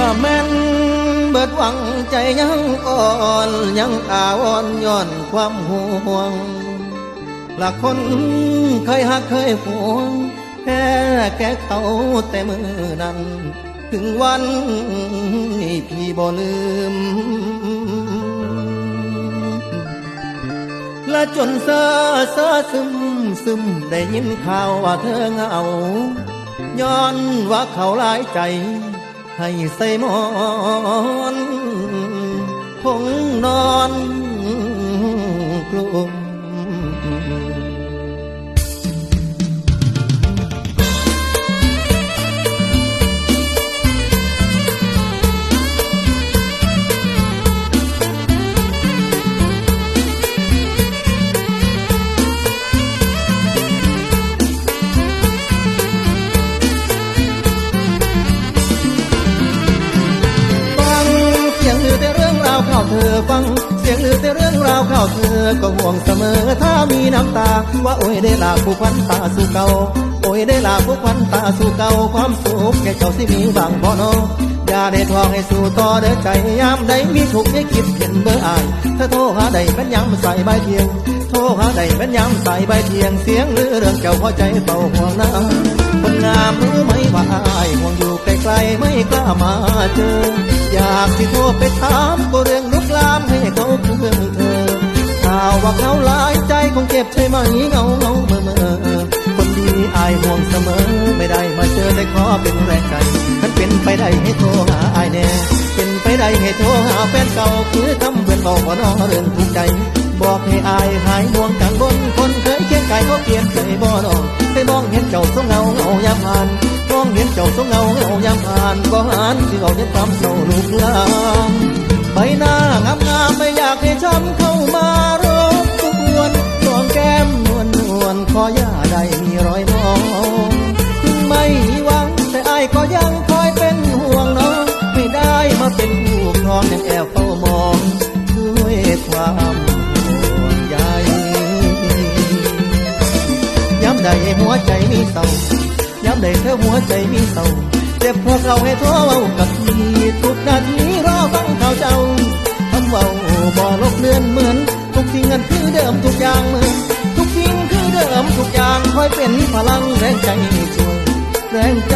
ละแม่น เบิดหวังใจยังอ่อนยังอาวรณ์ย้อนความห่วงละคนเคยหักเคยหวงแพ้แก่เขาแต่มือนั้น ถึงวันนี้พี่บ่ลืม และจนเซอเซอซึมซึมได้ยินข่าวว่าเธอเหงา ย้อนว่าเขาหลายใจ ให้ใส่หมอนคงนอนกลุ่ม เธอฟัง เสียงลือแต่เรื่องราวข่าวเธอก็ห่วงเสมอ ถ้ามีน้ำตา ว่าโอ้ยได้ลาผู้พันตาสู่เก่าโอ้ยได้ลาผู้พันตาสู่เก่าความสุขแก่เจ้าสิมีบางบ่นอย่าได้ทองให้สู่ต่อเด้อใจยามใดมีทุกข์ให้คิดเห็นเบอร์อายเธอโทรหาใดเป็นยามใส่ใบเทียงโทรหาใดเป็นยามใส่ใบเทียงเสียงลือเรื่องเจ้าพอใจเฝ้าห่วงน้ำคนงามรู้ไหมว่าอายห่วงอยู่ไกลๆไม่กล้ามาเจอ อยากที่โทรไปถามก็เรื่องลุกลามให้เขาเพื่อนเธอข่าวว่าเขาหลายใจคงเจ็บใช่ไหมเงาเงาเมื่อเมื่อคนดีอายห่วงเสมอ ไม่ได้มาเจอได้ขอเป็นแรงใจฉันเป็นไปได้ให้โทรหาอายแน่ เป็นไปได้ให้โทรหาแฟนเก่าคือทำเพื่อนบอกว่าน้องเรื่องทุกใจ บอกให้อายหายห่วงกันบนคนเคยเคียงกายเขาเปลี่ยนใจบ่นองได้มองเห็นเจ้าสงเงาเงายามผ่านมองเห็นเจ้าสงเงาเงายามผ่านบ่หันที่เอาเห็นความเศร้าลูกลา ขออย่าได้มีรอยมองถึงไม่หวังแต่อายก็ยังคอยเป็นห่วงน้องไม่ได้มาเป็นผู้ครองยังแอบเฝ้ามองด้วยความห่วงใยย้ำใดหัวใจมีเศร้าย้ำใดเธอหัวใจมีเศร้าเจ็บพวกเราให้โทรเว้ากับพี่ทุกนาทีรอฟังข่าวเจ้าคำเว้าบ่ลบเลือนเหมือนทุกสิ่งนั้นคือเดิมทุกอย่างเหมือน อยเป็นพลังแรงใจช่วยแรงใจ